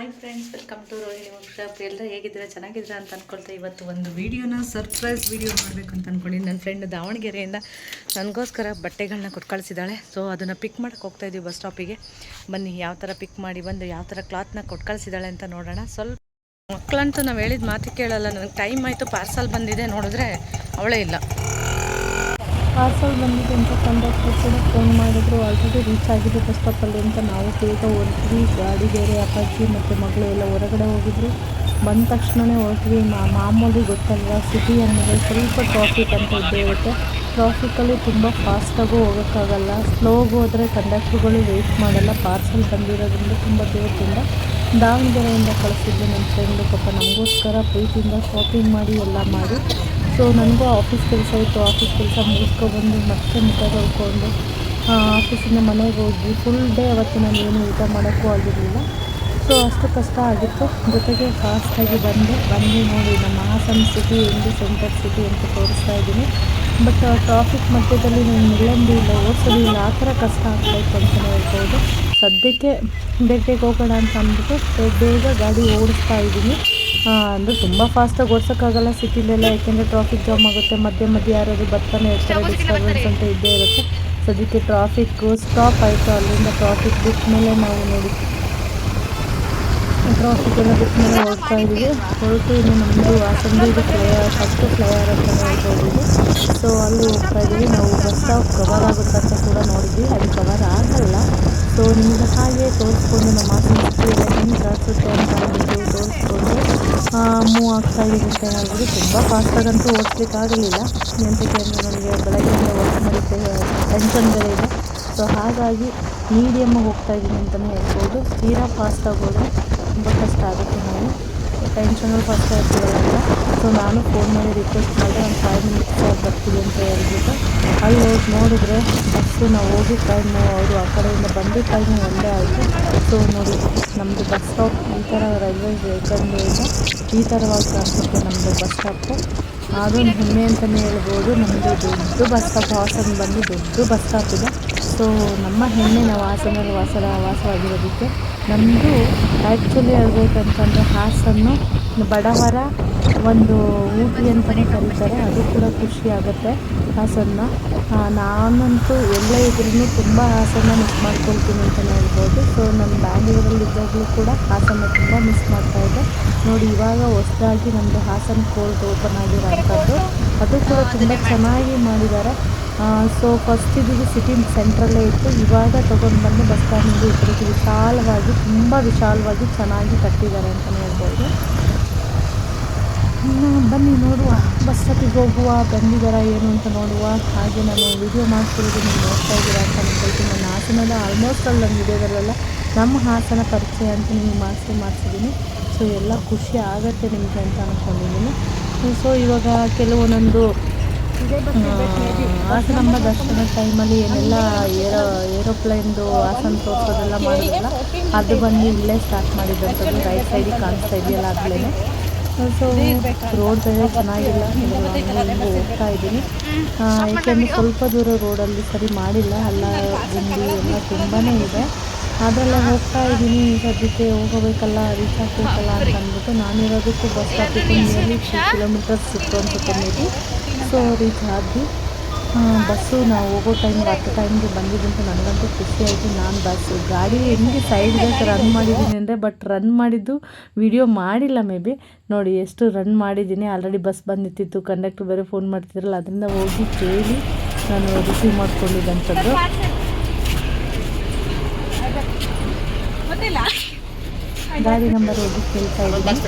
Hi friends welcome to Rohini workshop ಎಲ್ಲರೂ ಹೇಗಿದ್ದೀರಾ? ಚೆನ್ನಾಗಿದ್ದೀರಾ ಅಂತ ಅಂದ್ಕೊಳ್ತಾ ಇವತ್ತು ಒಂದು ವೀಡಿಯೋನ ಸರ್ಪ್ರೈಸ್ ವೀಡಿಯೋ ಮಾಡಬೇಕು ಅಂತ ಅಂದ್ಕೊಂಡು ನನ್ನ ಫ್ರೆಂಡ್ ದಾವಣಗೆರೆಯಿಂದ ನನಗೋಸ್ಕರ ಬಟ್ಟೆಗಳನ್ನ ಕೊಟ್ಟು ಕಳಿಸಿದ್ದಾಳೆ. ಸೊ ಅದನ್ನು ಪಿಕ್ ಮಾಡಕ್ಕೆ ಹೋಗ್ತಾ ಇದ್ದೀವಿ ಬಸ್ ಸ್ಟಾಪಿಗೆ ಬನ್ನಿ, ಯಾವ ಥರ ಪಿಕ್ ಮಾಡಿ ಬಂದು, ಯಾವ ಥರ ಕ್ಲಾತ್ನ ಕೊಟ್ಟು ಕಳಿಸಿದ್ದಾಳೆ ಅಂತ ನೋಡೋಣ. ಸ್ವಲ್ಪ ಮಕ್ಕಳಂತೂ ನಾವು ಹೇಳಿದ ಮಾತು ಕೇಳಲ್ಲ. ನನಗೆ ಟೈಮ್ ಆಯಿತು ಪಾರ್ಸಲ್ ಬಂದಿದೆ ನೋಡಿದ್ರೆ ಅವಳೇ ಇಲ್ಲ. ಪಾರ್ಸಲ್ ಬಂದಿದೆ ಅಂತ ಕಂಡಕ್ಟರ್ ಕೂಡ ಫೋನ್ ಮಾಡಿದ್ರು. ಆಲ್ರೆಡಿ ರೀಚ್ ಆಗಿದೆ ಬಸ್ ಸ್ಟಾಪಲ್ಲಿ ಅಂತ ನಾವು ಬೇಗ ಹೊರಟ್ವಿ ಗಾಡಿ ಬೇರೆ ಅಪ್ಪಾಜಿ ಮತ್ತು ಮಗಳು ಎಲ್ಲ ಹೊರಗಡೆ ಹೋಗಿದ್ರು. ಬಂದ ತಕ್ಷಣವೇ ಹೊರಟ್ವಿ ಮಾಮೂಲಿ ಗೊತ್ತಲ್ವ? ಸಿಟಿ ಅನ್ನೋದು ಸ್ವಲ್ಪ ಟ್ರಾಫಿಕ್ ಅಂತ ಇದ್ದೇ ಇರುತ್ತೆ. ಟ್ರಾಫಿಕಲ್ಲಿ ತುಂಬ ಫಾಸ್ಟಾಗೂ ಹೋಗೋಕ್ಕಾಗಲ್ಲ. ಸ್ಲೋಗೆ ಹೋದರೆ ಕಂಡಕ್ಟ್ರುಗಳು ವೆಯ್ಟ್ ಮಾಡಲ್ಲ. ಪಾರ್ಸಲ್ ಬಂದಿರೋದ್ರಿಂದ ತುಂಬ ದೂರದಿಂದ ದಾವಣಗೆರೆಯಿಂದ ಕಳಿಸಿದ್ವಿ ನನ್ನ ಫ್ರೆಂಡು ಪಾಪ. ನಮಗೋಸ್ಕರ ಪ್ರೀತಿಯಿಂದ ಶಾಪಿಂಗ್ ಮಾಡಿ ಎಲ್ಲ ಮಾಡಿ. ಸೊ ನನಗೂ ಆಫೀಸ್ ಕೆಲಸ ಇತ್ತು ಆಫೀಸ್ ಕೆಲಸ ಮುಗಿಸ್ಕೊಬಂದು ಮತ್ತೆ ಮುಖ ತೊಳ್ಕೊಂಡು ಆಫೀಸಿಂದ ಮನೆಗೆ ಹೋಗಿ ಫುಲ್ ಡೇ ಅವತ್ತು ನಾನು ಏನು ಊಟ ಮಾಡೋಕ್ಕೂ ಆಗಿರಲಿಲ್ಲ. ಸೊ ಅಷ್ಟು ಕಷ್ಟ ಆಗಿತ್ತು. ಜೊತೆಗೆ ಫಾಸ್ಟಾಗಿ ಬಂದೆ. ಬಂದು ನೋಡಿ ನಮ್ಮ ಹಾಸನ ಸಿಟಿ ಎಂದು ಸೆಂಟರ್ ಸಿಟಿ ಅಂತ ತೋರಿಸ್ತಾ ಇದ್ದೀನಿ. ಬಟ್ ಟ್ರಾಫಿಕ್ ಮಧ್ಯದಲ್ಲಿ ನಾನು ನಿಲ್ಲಂದು ಇಲ್ಲ. ಓಡಿಸೋದು ಇಲ್ಲ ಆ ಥರ ಕಷ್ಟ ಆಗ್ತಾಯಿತ್ತು ಅಂತಲೇ ಹೇಳ್ಬೋದು ಸದ್ಯಕ್ಕೆ ಬೇಗ ಹೋಗೋಣ ಅಂತ ಅಂದ್ಬಿಟ್ಟು ಬೇಗ ಗಾಡಿ ಓಡಿಸ್ತಾ ಇದ್ದೀನಿ. ಅಂದರೆ ತುಂಬ ಫಾಸ್ಟಾಗಿ ಓಡ್ಸೋಕ್ಕಾಗಲ್ಲ ಸಿಟಿಲೆಲ್ಲ, ಯಾಕೆಂದರೆ ಟ್ರಾಫಿಕ್ ಜಾಮ್ ಆಗುತ್ತೆ, ಮಧ್ಯೆ ಮಧ್ಯೆ ಯಾರಾದರೂ ಬರ್ತಾನೆ ಇರ್ತಾರೆ ಡಿಸ್ಟರ್ಬೆನ್ಸ್ ಅಂತ ಇದ್ದೇ ಇರುತ್ತೆ. ಸದ್ಯಕ್ಕೆ ಟ್ರಾಫಿಕ್ಕು ಸ್ಟಾಪ್ ಆಯಿತು, ಅಲ್ಲಿಂದ ಟ್ರಾಫಿಕ್ ಬಿಟ್ಟ ಮೇಲೆ ನಾವು ನೋಡಿ. ಟ್ರಾಫಿಕ್ ಎಲ್ಲ ಬಿಟ್ಟ ಮೇಲೆ ಹೋಗ್ತಾ ಇದ್ದೀವಿ. ಹೊರಟು ಇನ್ನು ನಮ್ಮದು ಹಾಸನದು ಫ್ಲೈಆರ್ ಫಸ್ಟ್ ಫ್ಲೈಆರ್ ಅಂತ ಹೇಳ್ಬೋದು ಸೊ ಅಲ್ಲಿ ಹೋಗ್ತಾ ಇದ್ದೀವಿ. ನಾವು ಬಸ್ ಸ್ಟಾಪ್ ಕವರ್ ಆಗುತ್ತೆ ಅಂತ ಕೂಡ ನೋಡಿದ್ವಿ. ಅದು ಕವರ್ ಆಗಲ್ಲ. ಸೊ ನಿಮಗೆ ಹಾಗೆ ತೋರಿಸ್ಕೊಂಡು ನಮ್ಮ ಹಾಸನ ಹೆಂಗೆ ಕಾಣಿಸುತ್ತೆ ಅಂತ ತೋರಿಸ್ಕೊಂಡು ಮೂವ್ ಆಗ್ತಾ ಅಂತ ಹೇಳ್ಬೋದು ತುಂಬ ಫಾಸ್ಟಾಗಂತೂ ಓಡಿಸ್ಲಿಕ್ಕಾಗಲಿಲ್ಲ ಎಂತಕ್ಕೆ ಅಂದರೆ ನನಗೆ ಬೆಳಗ್ಗೆಯಿಂದ ವರ್ಕ್ ಮಾಡಿದ್ದೆ ಟೆನ್ಷನ್ ಬೇರೆ ಇದೆ. ಸೊ ಹಾಗಾಗಿ ಮೀಡಿಯಮ್ಮಾಗಿ ಹೋಗ್ತಾ ಇದ್ದೀನಿ ಅಂತಲೇ ಹೇಳ್ಬೋದು. ತೀರಾ ಫಾಸ್ಟಾಗಿ ಹೋದರೆ ತುಂಬ ಕಷ್ಟ ಆಗುತ್ತೆ ನಾವು ಟೆನ್ಷನಲ್ಲಿ ಫಸ್ಟ್ ಇರ್ತೀವಲ್ಲ ಸೊ ನಾನು ಫೋನ್ ಮಾಡಿ ರಿಕ್ವೆಸ್ಟ್ ಮಾಡಿದೆ ಒಂದು ಫೈವ್ ಮಿನಿಟ್ಸ್ ಬರ್ತೀವಿ ಅಂತ ಹೇಳ್ಬಿಟ್ಟು ಅಲ್ಲಿ ಹೋಗಿ ನೋಡಿದರೆ ಬಸ್ಸು ನಾವು ಹೋಗಿ ಟೈಮು ಅವರು ಆ ಕಡೆಯಿಂದ ಬಂದು ಟೈಮು ಒಂದೇ ಆಯಿತು ಸೊ ನೋಡಿ ನಮ್ಮದು ಬಸ್ ಸ್ಟಾಪ್ ಈ ಥರ ರೈಲ್ವೆ ಸ್ಟೇಷನ್ನಿಂದ ಈ ಥರವಾಗಿ ಕಾಣಿಸುತ್ತೆ ನಮ್ಮದು ಬಸ್ ಸ್ಟಾಪು ಅದೊಂದು ಹೆಮ್ಮೆ ಅಂತಲೇ ಹೇಳ್ಬೋದು ನಮ್ಮದು ದೊಡ್ಡ ಬಸ್ ಸ್ಟಾಪ್ ಹಾಸನ ಬಂದು ದೊಡ್ಡ ಬಸ್ ಸ್ಟಾಪ್ ಇದೆ ಸೊ ನಮ್ಮ ಹೆಮ್ಮೆ ನಾವು ಹಾಸನಲ್ಲಿ ವಾಸರ ವಾಸವಾಗಿರೋದಕ್ಕೆ ನಮ್ಮದು ಆ್ಯಕ್ಚುಲಿ ಹೇಳ್ಬೇಕಂತಂದರೆ ಹಾಸನ್ನು ಬಡವರ ಒಂದು ಊಟಿ ಅಂತಲೇ ಕರೀತಾರೆ, ಅದು ಕೂಡ ಖುಷಿ ಆಗುತ್ತೆ, ಹಾಸನ್ನ. ನಾನಂತೂ ಎಲ್ಲೇ ಇದ್ರೂ ತುಂಬ ಹಾಸನ್ನ ಮಿಸ್ ಮಾಡ್ಕೊಳ್ತೀನಿ ಅಂತಲೇ ಹೇಳ್ಬೋದು. ಸೊ ನಾನು ಬ್ಯಾಂಗ್ಳೂರಲ್ಲಿ ಇದ್ದಾಗಲೂ ಕೂಡ ಹಾಸನ್ನ ತುಂಬ ಮಿಸ್ ಮಾಡ್ತಾ ಮಾಡ್ತಾಯಿದ್ದೆ ನೋಡಿ, ಇವಾಗ ಹೊಸದಾಗಿ ನಮ್ಮದು ಹಾಸನ ಕೋರ್ಟ್ ಓಪನ್ ಆಗಿರೋಂಥದ್ದು, ಅದು ಕೂಡ ತುಂಬ ಚೆನ್ನಾಗಿ ಮಾಡಿದ್ದಾರೆ. ಸೊ ಫಸ್ಟ್ ಇದ್ದು ಸಿಟಿ ಸೆಂಟ್ರಲ್ಲೇ ಇತ್ತು. ಇವಾಗ ತೊಗೊಂಡು ಬಂದು ಬಸ್ ಸ್ಟ್ಯಾಂಡಿಂದ ಇಬ್ಬರಿಗೆ ವಿಶಾಲವಾಗಿ, ತುಂಬ ವಿಶಾಲವಾಗಿ ಚೆನ್ನಾಗಿ ಕಟ್ಟಿದ್ದಾರೆ ಅಂತಲೇ ಹೇಳ್ಬೋದು. ಬನ್ನಿ ನೋಡುವ. ಬಸ್ ಸ್ಟಾಪಿಗೆ ಹೋಗುವ ಬಂದಿದ್ದಾರ ಏನು ಅಂತ ನೋಡುವ. ಹಾಗೆ ನಾನು ವಿಡಿಯೋ ಮಾಡ್ತಿರೋದು ನೀವು ನೋಡ್ತಾ ಇದ್ದೀರಾ ಅಂತ ಅನ್ಕೊಳ್ತೀನಿ ನನ್ನ ಹಾಸನದ ಆಲ್ಮೋಸ್ಟ್ ಅಲ್ಲಿ ನನ್ನ ವಿಡಿಯೋದಲ್ಲೆಲ್ಲ ನಮ್ಮ ಹಾಸನ ಪರಿಚಯ ಅಂತ ನೀವು ಮಾಡಿಸಿ ಮಾಡಿಸಿದ್ದೀನಿ. ಸೊ ಎಲ್ಲ ಖುಷಿ ಆಗುತ್ತೆ ನಿಮಗೆ ಅಂತ ಅನ್ಕೊಂಡಿದ್ದೀನಿ. ಸೊ ಇವಾಗ ಕೆಲವೊಂದೊಂದು ಹಾಸನಮ್ಮ ದರ್ಶನ ಟೈಮಲ್ಲಿ ಏನೆಲ್ಲ ಏರೋ ಏರೋಪ್ಲೇನ್ದು ಹಾಸನ ತೋರಿಸೋದೆಲ್ಲ ಮಾಡಿದ್ರಲ್ಲ, ಅದು ಬಂದು ಇಲ್ಲೇ ಸ್ಟಾರ್ಟ್ ಮಾಡಿದ್ದಂಥದ್ದು ರೈಟ್ ಸೈಡಿಗೆ ಕಾಣಿಸ್ತಾ ಇದೆಯಲ್ಲ ಆಗಲೇ ಸೊ ರೋಡ್ ಚೆನ್ನಾಗಿಲ್ಲ. ನಾನು ಹೋಗ್ತಾ ಇದ್ದೀನಿ. ಏಕೆಂದರೆ ಸ್ವಲ್ಪ ದೂರ ರೋಡಲ್ಲಿ ಸರಿ ಮಾಡಿಲ್ಲ. ಅಲ್ಲ ಗುಂಡಿ ಎಲ್ಲ ತುಂಬಾ ಇದೆ. ಅದೆಲ್ಲ ಹೋಗ್ತಾ ಇದ್ದೀನಿ. ಸದ್ಯಕ್ಕೆ ಹೋಗಬೇಕಲ್ಲ ರೀಚ್ ಆಗಬೇಕಲ್ಲ ಅಂತ ಅಂದ್ಬಿಟ್ಟು ನಾನಿರೋದಕ್ಕೂ ಬಸ್ ಸ್ಟಾಪಿಗೆ ನಿಯರ್ಲಿ ಕಿಲೋಮೀಟರ್ಸ್ ಇತ್ತು ಅನ್ಸುತ್ತೆ ಸೊ ರೀಚ್ ಆದ್ವಿ. ಬಸ್ಸು ನಾವು ಹೋಗೋ ಟೈಮ್ಗೆ ಹತ್ತು ಟೈಮ್ಗೆ ಬಂದಿದ್ದಂತ ನನಗಂತೂ ಖುಷಿ ಆಯಿತು. ನಾನು ಬಸ್ಸು ಗಾಡಿ ಹೆಂಗೆ ಸೈಡ್ಗೆ ರನ್ ಮಾಡಿದ್ದೀನಿ ಅಂದರೆ ಬಟ್ ರನ್ ಮಾಡಿದ್ದು ವಿಡಿಯೋ ಮಾಡಿಲ್ಲ ಮೇ ಬಿ ನೋಡಿ ಎಷ್ಟು ರನ್ ಮಾಡಿದ್ದೀನಿ. ಆಲ್ರೆಡಿ ಬಸ್ ಬಂದಿತ್ತಿತ್ತು. ಕಂಡಕ್ಟರ್ ಬೇರೆ ಫೋನ್ ಮಾಡ್ತಿದ್ರಲ್ಲ ಅದರಿಂದ ಹೋಗಿ ಕೇಳಿ ನಾನು ರಿಸೀವ್ ಮಾಡ್ಕೊಂಡಿದ್ದಂಥದ್ದು. ಗಾಡಿ ನಂಬರ್ ಹೋಗಿ ಕೇಳ್ತಾ ಇದ್ದೀನಿ.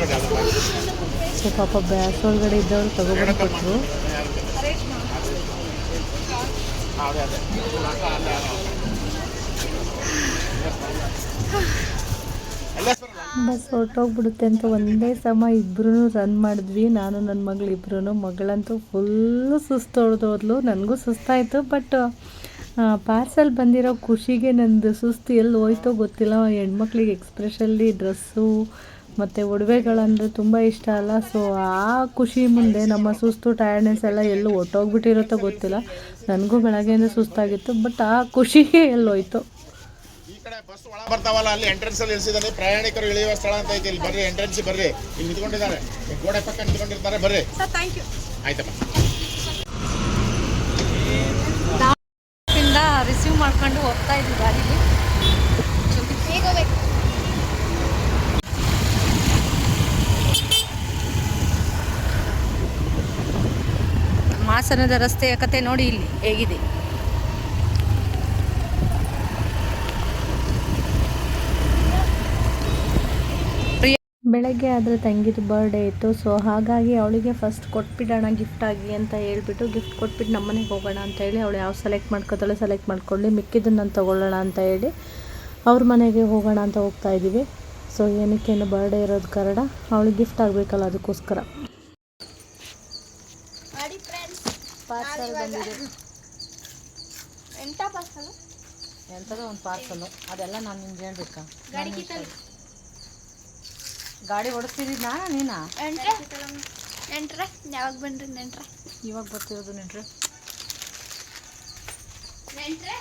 ಸೊ ಪಾಪ ಬ್ಯಾಸ್ ಒಳಗಡೆ ಇದ್ದವರು ತಗೊಬಂದು ಕೊಟ್ಟರು ಬಸ್ ಹೊರಟೋಗ್ಬಿಡುತ್ತೆ ಅಂತ ಒಂದೇ ಸಮ ಇಬ್ಬರೂ ರನ್ ಮಾಡಿದ್ವಿ. ನಾನು ನನ್ನ ಮಗಳು ಇಬ್ಬರೂ ಮಗಳಂತೂ ಫುಲ್ಲು ಸುಸ್ತು ಹೊಡೆದೋದ್ಲು ನನಗೂ ಸುಸ್ತಾಯಿತು. ಬಟ್ ಪಾರ್ಸಲ್ ಬಂದಿರೋ ಖುಷಿಗೆ ನಂದು ಸುಸ್ತು ಎಲ್ಲಿ ಹೋಯ್ತೋ ಗೊತ್ತಿಲ್ಲ. ಹೆಣ್ಮಕ್ಳಿಗೆ ಎಕ್ಸ್ಪ್ರೆಷಲ್ಲಿ ಡ್ರೆಸ್ಸು ಮತ್ತು ಒಡವೆಗಳಂದ್ರೆ ತುಂಬ ಇಷ್ಟ ಅಲ್ಲ. ಸೊ ಆ ಖುಷಿ ಮುಂದೆ ನಮ್ಮ ಸುಸ್ತು ಟಯರ್ಡ್ನೆಸ್ ಎಲ್ಲ ಎಲ್ಲೂ ಒಟ್ಟೋಗ್ಬಿಟ್ಟಿರುತ್ತೋ ಗೊತ್ತಿಲ್ಲ. ನನಗೂ ಬೆಳಗ್ಗೆಯಿಂದ ಸುಸ್ತಾಗಿತ್ತು ಬಟ್ ಆ ಖುಷಿಗೆ ಎಲ್ಲೋಯ್ತು. ಬಸ್ ಒಳ ಬರ್ತಾವಲ್ಲ ಅಲ್ಲಿ ಎಂಟ್ರೆನ್ಸ್ ಅಲ್ಲಿ ಇಳಿಸಿದಾನೆ ಪ್ರಯಾಣಿಕರು ಇಳಿಯುವ ಸ್ಥಳ ಅಂತ ಐತಿ. ಇಲ್ಲಿ ಬರ್ರಿ ಎಂಟ್ರೆನ್ಸ್ ಬರ್ರಿ. ಇಲ್ಲಿ ನಿಂತ್ಕೊಂಡಿದ್ದಾರೆ. ಈ ಗೋಡೆ ಪಕ್ಕ ನಿಂತ್ಕೊಂಡಿರ್ತಾರೆ. ಬರ್ರಿ. ಸರ್ ಥ್ಯಾಂಕ್ ಯು ಆಯ್ತಮ್ಮ ಇಂದ ರಿಸೀವ್ ಮಾಡ್ಕೊಂಡು ಹೋಗ್ತಾ ಇದ್ವಿ ಗಾಡೀಲಿ ಮಾಸನದ ರಸ್ತೆಯ ಕತೆ ನೋಡಿ ಇಲ್ಲಿ ಹೇಗಿದೆ. ಬೆಳಗ್ಗೆ ಆದರೆ ತಂಗಿದು ಬರ್ಡೇ ಇತ್ತು ಸೊ ಹಾಗಾಗಿ ಅವಳಿಗೆ ಫಸ್ಟ್ ಕೊಟ್ಬಿಡೋಣ ಗಿಫ್ಟ್ ಆಗಿ ಅಂತ ಹೇಳ್ಬಿಟ್ಟು ಗಿಫ್ಟ್ ಕೊಟ್ಬಿಟ್ಟು ನಮ್ಮನೆಗೆ ಹೋಗೋಣ ಅಂತ ಹೇಳಿ ಅವಳು ಯಾವ ಸೆಲೆಕ್ಟ್ ಮಾಡ್ಕೋತಾಳೆ ಸೆಲೆಕ್ಟ್ ಮಾಡ್ಕೊಳ್ಳಿ ಮಿಕ್ಕಿದ್ದನ್ನು ನಾನು ತೊಗೊಳ್ಳೋಣ ಅಂತ ಹೇಳಿ ಅವ್ರ ಮನೆಗೆ ಹೋಗೋಣ ಅಂತ ಹೋಗ್ತಾ ಇದ್ದೀವಿ. ಸೊ ಏನಕ್ಕೇನು ಬರ್ಡೇ ಇರೋದು ಕಾರಣ ಅವಳಿಗೆ ಗಿಫ್ಟ್ ಆಗಬೇಕಲ್ಲ ಅದಕ್ಕೋಸ್ಕರ ಮಾಡಿ ಫ್ರೆಂಡ್ಸ್ ಪಾರ್ಸಲ್ ಬಂದಿದೆ. ಎಂತ ಪಾರ್ಸಲ್ ಎಂಥದೋ ಒಂದು ಪಾರ್ಸಲು ಅದೆಲ್ಲ ನಾನು ನಿಮ್ಗೆ ಹೇಳ್ಬೇಕ? ಗಾಡಿ ಓಡಿಸ್ತಿದ್ದೀನಾ ನೀನಾ ನೆಂಟ್ರೆ ನೆಂಟ್ರೆ ಯಾವಾಗ ಬಂದ್ರಿ ನೆಂಟ್ರೆ ಇವಾಗ ಬರ್ತಿರೋದು ನೆಂಟ್ರ ನೆಂಟ್ರೆ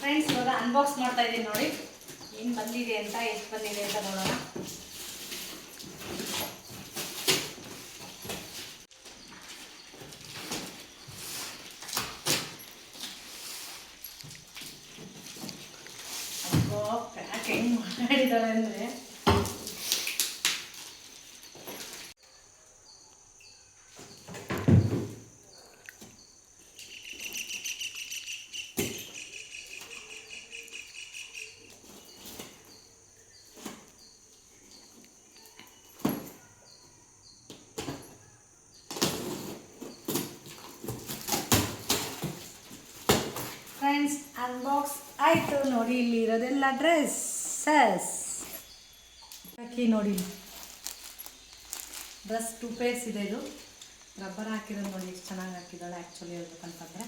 ಫ್ರೆಂಡ್ಸ್ ಇವಾಗ ಅನ್ಬಾಕ್ಸ್ ಮಾಡ್ತಾ ಇದ್ದೀನಿ ನೋಡಿ. ಏನು ಬಂದಿದೆ ಅಂತ ಎಷ್ಟು ಬಂದಿದೆ ಅಂತ ನೋಡೋಣ. ಪ್ಯಾಕ್ ಹೆಂಗ್ ಮಾಡಿದಾಳೆ ಅಂದರೆ ಫ್ರೆಂಡ್ಸ್ ಅನ್ಬಾಕ್ಸ್ ಆಯಿತು ನೋಡಿ ಇಲ್ಲಿ ಇರೋದೆಲ್ಲ ಡ್ರೆಸ್ಸಸ್ ಅಕ್ಕಿ ನೋಡಿ. ಡ್ರೆಸ್ ಟೂ ಪೇರ್ಸ್ ಇದೆ ಇದು. ರಬ್ಬರ್ ಹಾಕಿರೋದು ನೋಡಿ ಎಷ್ಟು ಚೆನ್ನಾಗಿ ಹಾಕಿದ್ದಾಳೆ ಆ್ಯಕ್ಚುಲಿ ಹೇಳ್ಬೇಕಂತಂದರೆ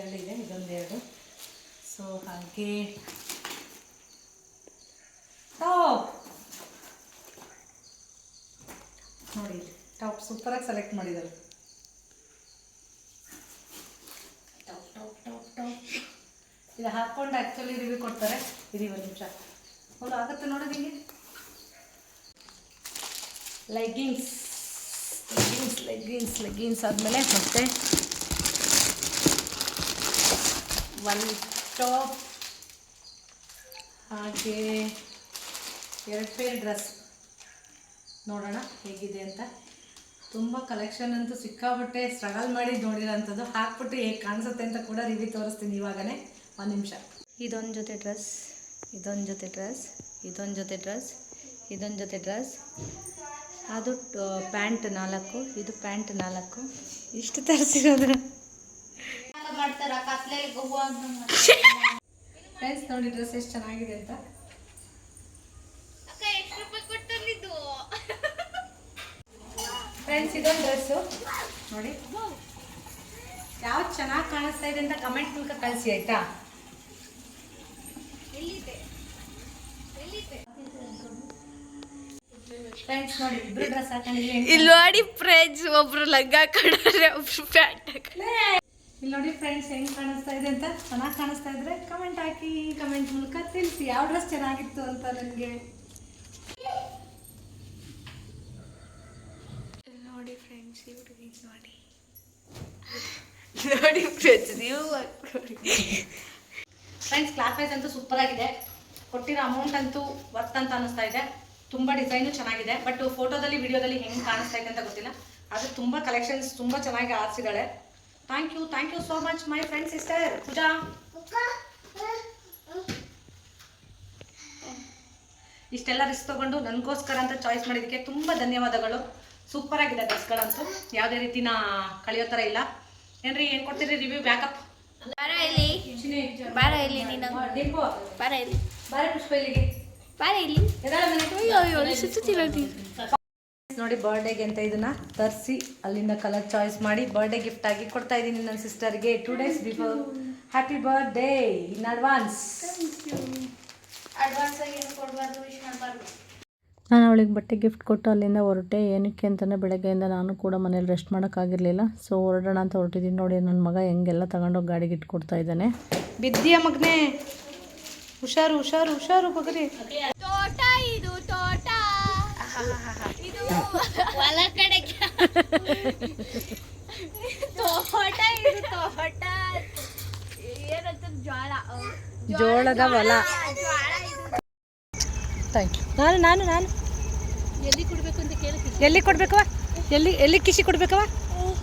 ಎರಡಿದೆ ಇದೊಂದು ಎರಡು. ಸೊ ಹಾಗೆ. ಟಾಪ್ ನೋಡಿ ಟಾಪ್ ಸೂಪರಾಗಿ ಸೆಲೆಕ್ಟ್ ಮಾಡಿದ್ದಾರೆ ಟಾಪ್ ಟಾಪ್ ಟಾಪ್ ಟಾಪ್ ಇದು ಹಾಕ್ಕೊಂಡು ಆ್ಯಕ್ಚುಲಿ ರಿವ್ಯೂ ಕೊಡ್ತಾರೆ. ಇದೀವ ಒಂದು ನಿಮಿಷ. ಹೌದು ಆಗುತ್ತೆ ನೋಡಿ ನಿಮಗೆ ಲೆಗ್ಗಿಂಗ್ಸ್ ಲೆಗ್ಗಿಂಗ್ಸ್ ಲೆಗ್ಗಿಂಗ್ಸ್ ಲೆಗ್ಗಿಂಗ್ಸ್ ಆದಮೇಲೆ ಮತ್ತೆ ಒಂದು ಟಾಪ್ ಹಾಗೆ ಎರಡು ಪೇರ್ ಡ್ರೆಸ್ ನೋಡೋಣ ಹೇಗಿದೆ ಅಂತ. ತುಂಬ ಕಲೆಕ್ಷನ್ ಅಂತೂ ಸಿಕ್ಕಾಬಿಟ್ಟೆ ಸ್ಟ್ರಗಲ್ ಮಾಡಿ ನೋಡಿರೋಂಥದ್ದು. ಹಾಕ್ಬಿಟ್ಟು ಹೇಗೆ ಕಾಣಿಸುತ್ತೆ ಅಂತ ಕೂಡ ರಿವಿ ತೋರಿಸ್ತೀನಿ ಇವಾಗನೇ. ಒಂದು ನಿಮಿಷ. ಇದೊಂದು ಜೊತೆ ಡ್ರೆಸ್ ಇದೊಂದು ಜೊತೆ ಡ್ರೆಸ್ ಇದೊಂದು ಜೊತೆ ಡ್ರೆಸ್ ಇದೊಂದು ಜೊತೆ ಡ್ರೆಸ್. ಅದು ಪ್ಯಾಂಟ್ ನಾಲ್ಕು ಇದು ಪ್ಯಾಂಟ್ ನಾಲ್ಕು. ಇಷ್ಟು ತರಿಸಿರೋದು. ಫ್ರೆಂಡ್ಸ್ ನೋಡಿ ಡ್ರೆಸ್ ಎಷ್ಟು ಚೆನ್ನಾಗಿದೆ ಅಂತ. ಅಕ್ಕ ಎಷ್ಟು ರೂಪಾಯಿ ಕೊಟ್ಟಲ್ಲಿದ್ದು? ಫ್ರೆಂಡ್ಸ್ ಇದೊಂದು ಡ್ರೆಸ್ಸು. ನೋಡಿ. ಯಾವ್ದು ಚೆನ್ನಾಗಿ ಕಾಣಿಸ್ತಾ ಇದೆ ಅಂತ ಕಮೆಂಟ್ ಮೂಲಕ ಕಳಿಸಿ ಆಯ್ತಾ ಎಲ್ಲಿದೆ ಎಲ್ಲಿದೆ ಫ್ರೆಂಡ್ಸ್ ನೋಡಿ ಇಬ್ರು ಡ್ರೆಸ್ ಹಾಕೊಂಡಿದ್ದೀವಿ ಇಲ್ಲಿ ನೋಡಿ ಫ್ರೆಂಡ್ಸ್ ಒಬ್ರು ಲಗ್ ಹಾಕೊಂಡ್ರೆ ಒಬ್ರು ಪ್ಯಾಂಟ್ ಇಲ್ಲಿ ನೋಡಿ ಫ್ರೆಂಡ್ಸ್ ಹೆಂಗ್ ಕಾಣಿಸ್ತಾ ಇದೆ ಅಂತ. ಚೆನ್ನಾಗಿ ಕಾಣಿಸ್ತಾ ಇದ್ರೆ ಕಮೆಂಟ್ ಹಾಕಿ ಕಮೆಂಟ್ ಮೂಲಕ ತಿಳಿಸಿ ಯಾವ ಡ್ರೆಸ್ ಚೆನ್ನಾಗಿತ್ತು ಅಂತ ನನಗೆ ನೋಡಿ ಫ್ರೆಂಡ್ಸ್ ಹುಡುಗಿ ನೋಡಿ. ನೋಡಿ ಫ್ರೆಂಡ್ಸ್ ನೀವು ಫ್ರೆಂಡ್ಸ್ ಕ್ಲಾತ್ ವೈಸ್ ಅಂತೂ ಸೂಪರ್ ಆಗಿದೆ. ಕೊಟ್ಟಿರೋ ಅಮೌಂಟ್ ಅಂತೂ ವರ್ತ್ ಅಂತ ಅನಿಸ್ತಾ ಇದೆ. ತುಂಬ ಡಿಸೈನು ಚೆನ್ನಾಗಿದೆ. ಬಟ್ ಫೋಟೋದಲ್ಲಿ ವಿಡಿಯೋದಲ್ಲಿ ಹೆಂಗೆ ಕಾಣಿಸ್ತಾ ಇದೆ ಅಂತ ಗೊತ್ತಿಲ್ಲ. ಆದರೆ ತುಂಬ ಕಲೆಕ್ಷನ್ಸ್ ತುಂಬ ಚೆನ್ನಾಗಿ ಆರಿಸಿದ್ದಾಳೆ thank you thank you so much my friend sister Pooja. ಇಷ್ಟೆಲ್ಲ ರಿಸ್ಕ್ ತೊಗೊಂಡು ನನಗೋಸ್ಕರ ಅಂತ ಚಾಯ್ಸ್ ಮಾಡಿದ್ದಕ್ಕೆ ತುಂಬ ಧನ್ಯವಾದಗಳು. ಸೂಪರ್ ಆಗಿದೆ ಡ್ರೆಸ್ಗಳಂತೂ ಯಾವುದೇ ರೀತಿನ ಕಳೆಯೋ ಥರ ಇಲ್ಲ. ಏನ್ರಿ, ಏನು ಕೊಡ್ತೀರಿ ರಿವ್ಯೂ ಬ್ಯಾಕಪ್ ಬಾರ ಇಲ್ಲಿ. ಬಾರ ಇಲ್ಲಿ ನೀನು. ಡಿಂಪು ಬಾರ ಇಲ್ಲಿ. ಬಾರೆ ಪುಷ್ಪ ಇಲ್ಲಿಗೆ ಬಾರ ಇಲ್ಲಿ. ಎದ್ದಾಳೆ ಮನೆ? ಅಯ್ಯೋ ಅಯ್ಯೋ ಸುತ್ತಿಲ್ಲ ನೋಡಿ ಬರ್ಡೇಗೆ ಅಂತ ಇದನ್ನ ತರಿಸಿ ಅಲ್ಲಿಂದ ಕಲರ್ ಚಾಯ್ಸ್ ಮಾಡಿ ಬರ್ಡೇ ಗಿಫ್ಟ್ ಆಗಿ ಕೊಡ್ತಾ ಇದ್ದೀನಿ ನನ್ನ ಸಿಸ್ಟರ್ಗೆ two days before happy birthday in advance advance ಆಗಿ ಕೊಡಬಾರ್ದು? ವಿಶ್ ಮಾಡಬಾರ್ದು. ನಾನು ಅವಳಿಗೆ ಬಟ್ಟೆ ಗಿಫ್ಟ್ ಕೊಟ್ಟು ಅಲ್ಲಿಂದ ಹೊರಟೆ. ಏನಕ್ಕೆ ಅಂತಲೇ ಬೆಳಗ್ಗೆಯಿಂದ ನಾನು ಕೂಡ ಮನೇಲಿ ರೆಸ್ಟ್ ಮಾಡೋಕ್ಕಾಗಿರಲಿಲ್ಲ ಸೊ ಹೊರಡೋಣ ಅಂತ ಹೊರಟಿದ್ದೀನಿ. ನೋಡಿ ನನ್ನ ಮಗ ಹೆಂಗೆಲ್ಲ ತಗೊಂಡೋಗಿ ಗಾಡಿಗೆ ಇಟ್ಕೊಡ್ತಾ ಇದ್ದಾನೆ. ಬಿದ್ದಿಯ ಮಗನೇ. ಹುಷಾರು ಹುಷಾರು ಹುಷಾರು ಬಗ್ರಿ. ತೋಟ ಇದು ತೋಟ. ಇದು ಹೊಲ ಕಡೆ ತೋಟ ಇದು ತೋಟ. ಏನಂತ ಜ್ವಾಳ. ಜೋಳದ ಹೊಲ. ಥ್ಯಾಂಕ್ ಯು ನಾನು ನಾನು ನಾನು ಎಲ್ಲಿ ಕೊಡ್ಬೇಕು ಅಂತ ಕೇಳಿ ಎಲ್ಲಿ ಕೊಡ್ಬೇಕವ ಎಲ್ಲಿ ಎಲ್ಲಿ ಕಿಸಿ ಕೊಡ್ಬೇಕವ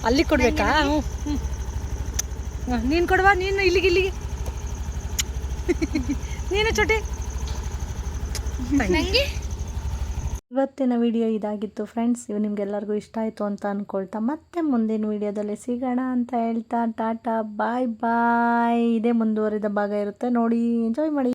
ಅಲ್ಲಿ ಕೊಡ್ಬೇಕಾ? ಹ್ಞೂ ಹ್ಞೂ ನೀನು ಕೊಡುವ? ನೀನು ಇಲ್ಲಿಗೆ ಇಲ್ಲಿಗೆ. ನೀನು ಚೋಟಿ. ನಂಗೆ? ಇವತ್ತಿನ ವಿಡಿಯೋ ಇದಾಗಿತ್ತು ಫ್ರೆಂಡ್ಸ್ ಇವು ನಿಮ್ಗೆಲ್ಲರಿಗೂ ಇಷ್ಟ ಆಯಿತು ಅಂತ ಅಂದ್ಕೊಳ್ತಾ ಮತ್ತೆ ಮುಂದಿನ ವಿಡಿಯೋದಲ್ಲಿ ಸಿಗೋಣ ಅಂತ ಹೇಳ್ತಾ ಟಾಟಾ ಬಾಯ್ ಬಾಯ್. ಇದೇ ಮುಂದುವರಿದ ಭಾಗ ಇರುತ್ತೆ. ನೋಡಿ ಎಂಜಾಯ್ ಮಾಡಿ.